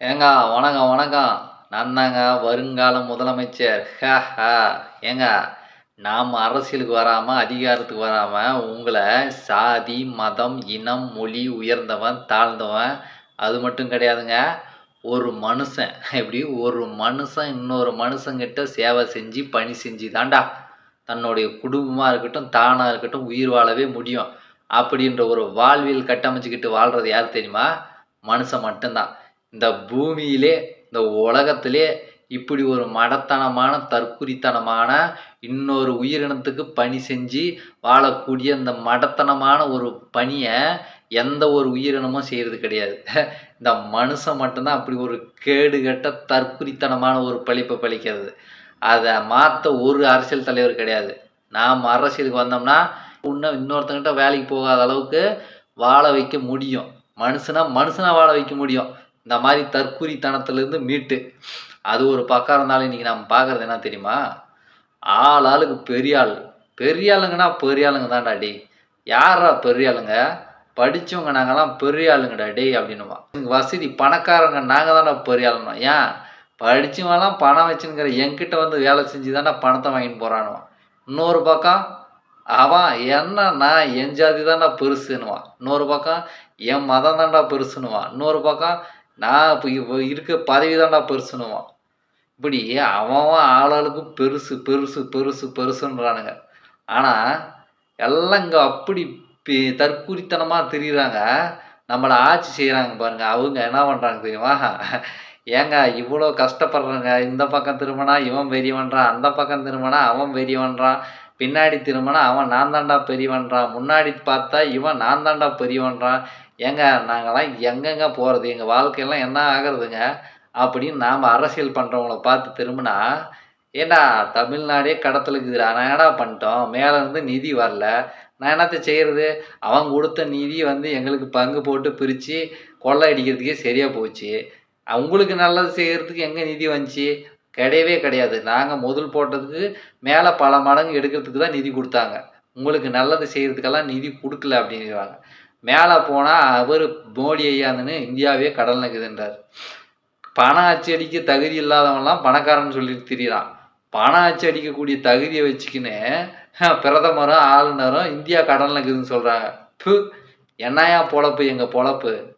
ஏங்க வணக்கம் வணக்கம். நான் தாங்க வருங்கால முதலமைச்சர். ஹா ஏங்க நாம் அரசியலுக்கு வராமல் அதிகாரத்துக்கு வராமல் உங்களை சாதி மதம் இனம் மொழி உயர்ந்தவன் தாழ்ந்தவன் அது மட்டும் கிடையாதுங்க. ஒரு மனுஷன் எப்படி? ஒரு மனுஷன் இன்னொரு மனுஷங்கிட்ட சேவை செஞ்சு பணி செஞ்சு தாண்டா தன்னுடைய குடும்பமாக இருக்கட்டும் தானாக இருக்கட்டும் உயிர் வாழவே முடியும். அப்படின்ற ஒரு வாழ்வியல் கட்டமைச்சுக்கிட்டு வாழ்கிறது யார் தெரியுமா? மனுஷன் மட்டும்தான். இந்த பூமியிலே இந்த உலகத்திலே இப்படி ஒரு மடத்தனமான தற்குறித்தனமான இன்னொரு உயிரினத்துக்கு பணி செஞ்சு வாழக்கூடிய இந்த மடத்தனமான ஒரு பணியை எந்த ஒரு உயிரினமும் செய்கிறது கிடையாது. இந்த மனுஷன் மட்டும்தான் அப்படி ஒரு கேடுகட்ட தற்குறித்தனமான ஒரு பழிப்பை பழிக்கிறது. அதை மாற்ற ஒரு அரசியல் தலைவர் கிடையாது. நாம் அரசியலுக்கு வந்தோம்னா இன்னும் இன்னொருத்தங்கிட்ட வேலைக்கு போகாத அளவுக்கு வாழ வைக்க முடியும். மனுஷனா மனுஷனா வாழ வைக்க முடியும். இந்த மாதிரி தற்குறித்தனத்துலேருந்து மீட்டு. அது ஒரு பக்கம் இருந்தாலும் இன்றைக்கி நம்ம பார்க்குறது என்ன தெரியுமா? ஆள் ஆளுக்கு பெரிய ஆள். பெரிய ஆளுங்கன்னா பெரிய ஆளுங்க தான்டா டி யாரா பெரிய ஆளுங்க? படித்தவங்க நாங்கள்லாம் பெரிய ஆளுங்கடா டேய் அப்படின்னுவான். வசதி பணக்காரங்க நாங்கள் தானே பெரிய ஏன்? படித்தவங்களாம் பணம் வச்சுங்கிற என்கிட்ட வந்து வேலை செஞ்சு தானே பணத்தை வாங்கிட்டு போகிறானுவான் இன்னொரு பக்கம் அவன் என்ன நான் என் ஜாதி தான்டா பெருசுன்னுவான். இன்னொரு பக்கம் என் மதம் தான்டா பெருசுன்னுவான். இன்னொரு பக்கம் நான் இப்போ இப்போ இருக்க பதவி தான்டா பெருசுன்னுவான். இப்படி அவன் ஆளாளுக்கு பெருசு பெருசு பெருசு பெருசுன்றானுங்க. ஆனால் எல்லாம் இங்கே அப்படி பி- தற்குறித்தனமா தெரியுறாங்க. நம்மளை ஆட்சி செய்கிறாங்க பாருங்க. அவங்க என்ன பண்ணுறாங்க தெரியுமா? ஏங்க இவ்வளோ கஷ்டப்படுறாங்க. இந்த பக்கம் திரும்பினா இவன் பெரியவன்றான் அந்த பக்கம் திரும்பினா அவன் பெரியவன்றான் பின்னாடி திரும்பினா அவன் நான் தாண்டா பெரியவன்றான் முன்னாடி பார்த்தா இவன் நான் தாண்டா பெரியவன்றான் ஏங்க நாங்களாம் எங்கெங்க போகிறது எங்கள் வாழ்க்கையெல்லாம் என்ன ஆகுறதுங்க? அப்படின்னு நாம் அரசியல் பண்ணுறவங்கள பார்த்து திரும்பினா ஏண்டா தமிழ்நாடே கடத்தலுக்குதுடா நான் என்னடா பண்ணிட்டோம்? மேலேருந்து நிதி வரல. நான் என்னத்தை செய்கிறது அவங்க கொடுத்த நிதி வந்து எங்களுக்கு பங்கு போட்டு பிரித்து கொள்ளை அடிக்கிறதுக்கே சரியாக போச்சு. அவங்களுக்கு நல்லது செய்கிறதுக்கு எங்கே நிதி வந்துச்சு? கிடையவே கிடையாது. நாங்கள் முதல் போட்டதுக்கு மேலே பல மடங்கு எடுக்கிறதுக்கு தான் நிதி கொடுத்தாங்க. உங்களுக்கு நல்லது செய்கிறதுக்கெல்லாம் நிதி கொடுக்கல அப்படிங்கிறாங்க மேலே போனால் அவர் மோடி ஐயாந்துன்னு இந்தியாவே கடல் நக்குதுன்றார். பணம் அச்சடிக்க தகுதி இல்லாதவன்லாம் பணக்காரன்னு சொல்லிட்டு திரியிறான். பணம் அச்சடிக்கக்கூடிய தகுதியை வச்சுக்கின்னு பிரதமரும் ஆளுநரும் இந்தியா கடல் நக்குதுன்னு சொல்கிறாங்க என்னையா பொழப்பு எங்கள் பொழப்பு?